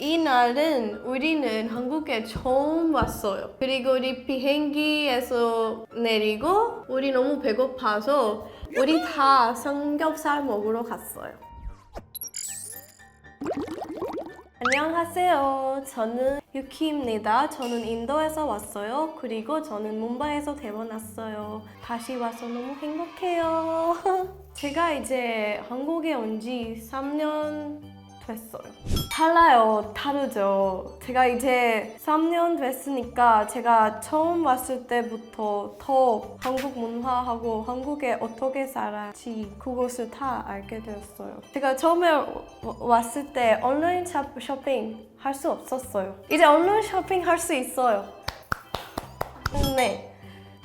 이 날은 우리는 한국에 처음 왔어요. 그리고 우리 비행기에서 내리고 우리 너무 배고파서 우리 다 삼겹살 먹으러 갔어요. 안녕하세요. 저는 유키입니다. 저는 인도에서 왔어요. 그리고 저는 뭄바이에서 태어났어요. 다시 와서 너무 행복해요. 제가 이제 한국에 온 지 3년 됐어요. 달라요. 다르죠. 제가 이제 3년 됐으니까 제가 처음 왔을 때부터 더 한국 문화하고 한국에 어떻게 살아지 그것을 다 알게 되었어요. 제가 처음에 와- 왔을 때 온라인 샵, 쇼핑 할 수 없었어요. 이제 온라인 쇼핑 할 수 있어요. 네.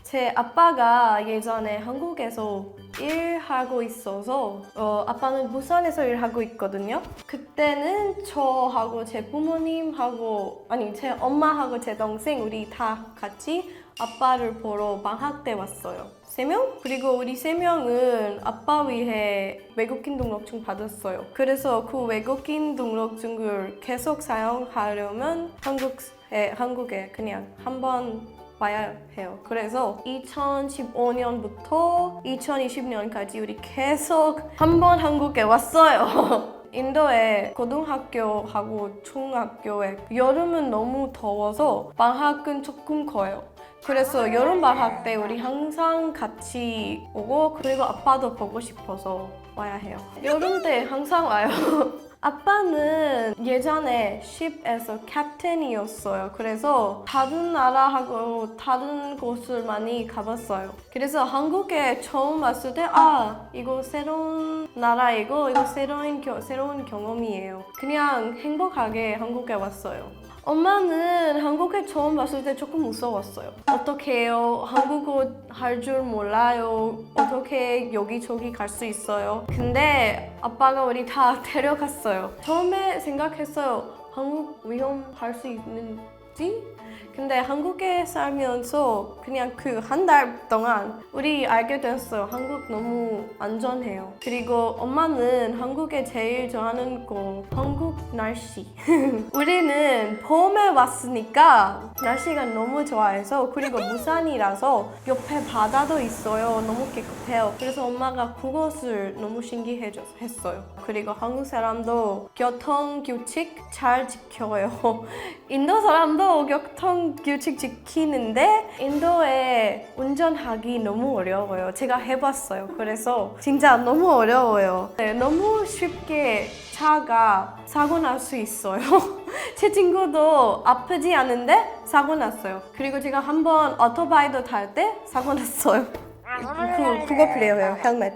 제 아빠가 예전에 한국에서 일하고 있어서 어, 아빠는 부산에서 일하고 있거든요. 그때는 저하고 제 부모님하고 아니 제 엄마하고 제 동생 우리 다 같이 아빠를 보러 방학 때 왔어요. 세 명? 그리고 우리 세 명은 아빠 위해 외국인 등록증 받았어요. 그래서 그 외국인 등록증을 계속 사용하려면 한국 에 한국에 그냥 한번 와야 해요. 그래서 2015년부터 2020년까지 우리 계속 한 번 한국에 왔어요. 인도에 고등학교하고 중학교에 여름은 너무 더워서 방학은 조금 커요. 그래서 여름 방학 때 우리 항상 같이 오고 그리고 아빠도 보고 싶어서 와야 해요. 여름 때 항상 와요. 아빠는 예전에 ship에서 캡틴이었어요. 그래서 다른 나라하고 다른 곳을 많이 가봤어요. 그래서 한국에 처음 왔을 때 아, 이거 새로운 나라이고 이거 새로운, 겨, 새로운 경험이에요. 그냥 행복하게 한국에 왔어요. 엄마는 한국에 처음 왔을 때 조금 무서웠어요. 어떻게 해요? 한국어 할 줄 몰라요. 어떻게 여기저기 갈 수 있어요? 근데 아빠가 우리 다 데려갔어요. 처음에 생각했어요. 한국 위험할 수 있는 지? 근데 한국에 살면서 그냥 그 한 달 동안 우리 알게 됐어요. 한국 너무 안전해요. 그리고 엄마는 한국에 제일 좋아하는 거 한국 날씨. 우리는 봄에 왔으니까 날씨가 너무 좋아해서 그리고 부산이라서 옆에 바다도 있어요. 너무 깨끗해요. 그래서 엄마가 그것을 너무 신기했어요. 그리고 한국 사람도 교통 규칙 잘 지켜요. 인도 사람도 교통 규칙 지키는데 인도에 운전하기 너무 어려워요. 제가 해봤어요. 그래서 진짜 너무 어려워요. 네, 너무 쉽게 차가 사고 날 수 있어요. 제 친구도 아프지 않은데 사고 났어요. 그리고 제가 한번 오토바이도 탈 때 사고 났어요. 그, 그거 필요해요. 헬멧.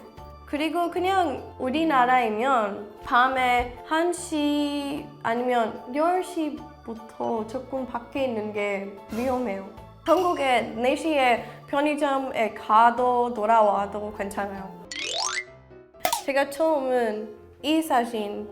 그리고 그냥 우리나라이면 밤에 1시 아니면 10시 부터 조금 밖에 있는 게 위험해요. 한국에 4시에 편의점에 가도 돌아와도 괜찮아요. 제가 처음은 이 사진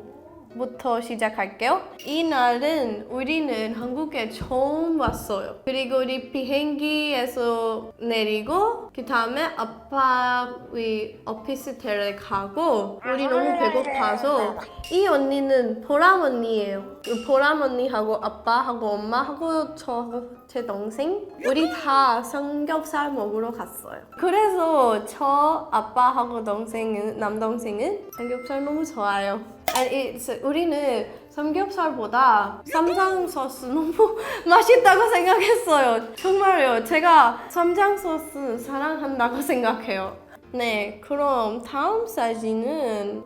부터 시작할게요. 이 날은 우리는 한국에 처음 왔어요. 그리고 우리 비행기에서 내리고 그 다음에 아빠 위 오피스텔에 가고 우리 너무 배고파서 이 언니는 보람 언니예요. 그 보람 언니하고 아빠하고 엄마하고 저하고 제 동생 우리 다 삼겹살 먹으러 갔어요. 그래서 저 아빠하고 동생은 남동생은 삼겹살 너무 좋아요. 아니 이- 우리는 삼겹살보다 쌈장 소스 너무 맛있다고 생각했어요. 정말요. 제가 쌈장 소스 사랑한다고 생각해요. 네, 그럼 다음 사진은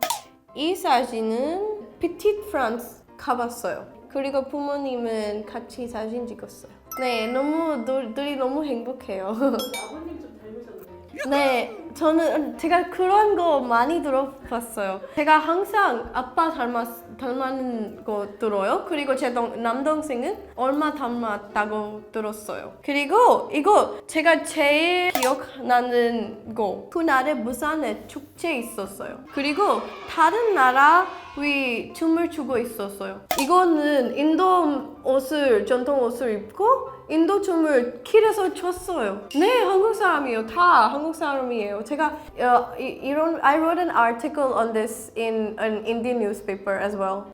이 사진은 피티트 프랑스 가봤어요. 그리고 부모님은 같이 사진 찍었어요. 네, 너무 둘, 둘이 너무 행복해요. 아버님 좀 닮으셨네요. 네, 저는 제가 그런 거 많이 들어봤어요. 제가 항상 아빠 닮았, 닮았는 거 들어요. 그리고 제 동, 남동생은 얼마 닮았다고 들었어요. 그리고 이거 제가 제일 기억나는 거. 그날에 부산에 축제 있었어요. 그리고 다른 나라 위 춤을 추고 있었어요. 이거는 인도 옷을 전통 옷을 입고 인도 춤을 길에서 췄어요. 네, 한국 사람이에요. 다 한국 사람이에요. 제가 어, 이, 이런 I wrote an article on this in an Indian newspaper as well.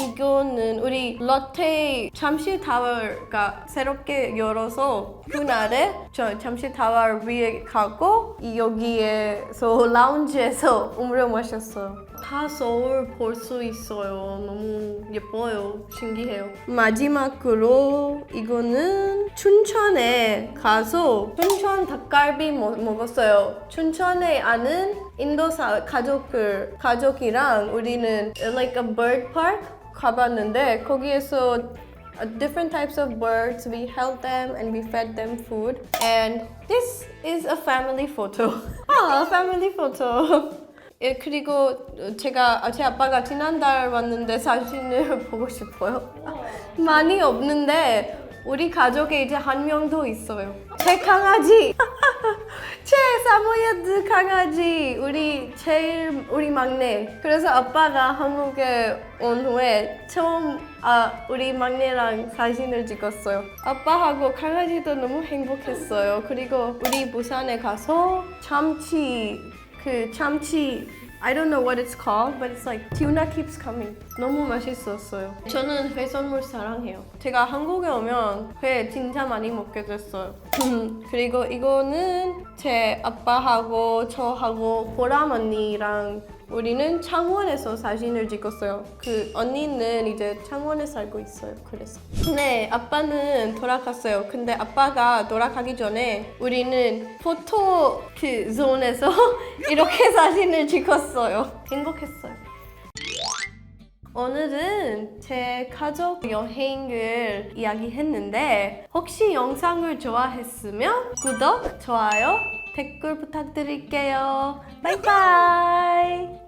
이거는 우리 롯데 잠실 타워가 새롭게 열어서 그날에 저 잠실 타워 위에 가고 이 여기에서 라운지에서 음료 마셨어요. 다 서울 볼 수 있어요. 너무 예뻐요. 신기해요. 마지막으로 이거는 춘천에 가서 춘천 닭갈비 먹, 먹었어요. 춘천에 아는 인도 사, 가족들 가족이랑 우리는 like a bird park 가봤는데 거기에서 uh, different types of birds. We held them and we fed them food. And this is a family photo. 아, family photo. 예, 그리고 제가 제 아빠가 지난달 왔는데 사진을 보고 싶어요. 많이 없는데 우리 가족에 이제 한 명 더 있어요. 제 강아지. 제 사모예드 강아지. 우리 제일 우리 막내. 그래서 아빠가 한국에 온 후에 처음 아 우리 막내랑 사진을 찍었어요. 아빠하고 강아지도 너무 행복했어요. 그리고 우리 부산에 가서 참치 그 참치 I don't know what it's called, but it's like tuna keeps coming. 너무 맛있었어요. 저는 회 선물 사랑해요. 제가 한국에 오면 회 진짜 많이 먹게 됐어요. 그리고 이거는 제 아빠하고 저하고 보람 언니랑 우리는 창원에서 사진을 찍었어요. 그 언니는 이제 창원에 살고 있어요. 그래서. 네, 아빠는 돌아갔어요. 근데 아빠가 돌아가기 전에 우리는 포토 그 존에서 이렇게 사진을 찍었어요. 행복했어요. 오늘은 제 가족 여행을 이야기했는데 혹시 영상을 좋아했으면 구독, 좋아요, 댓글 부탁드릴게요. 바이바이!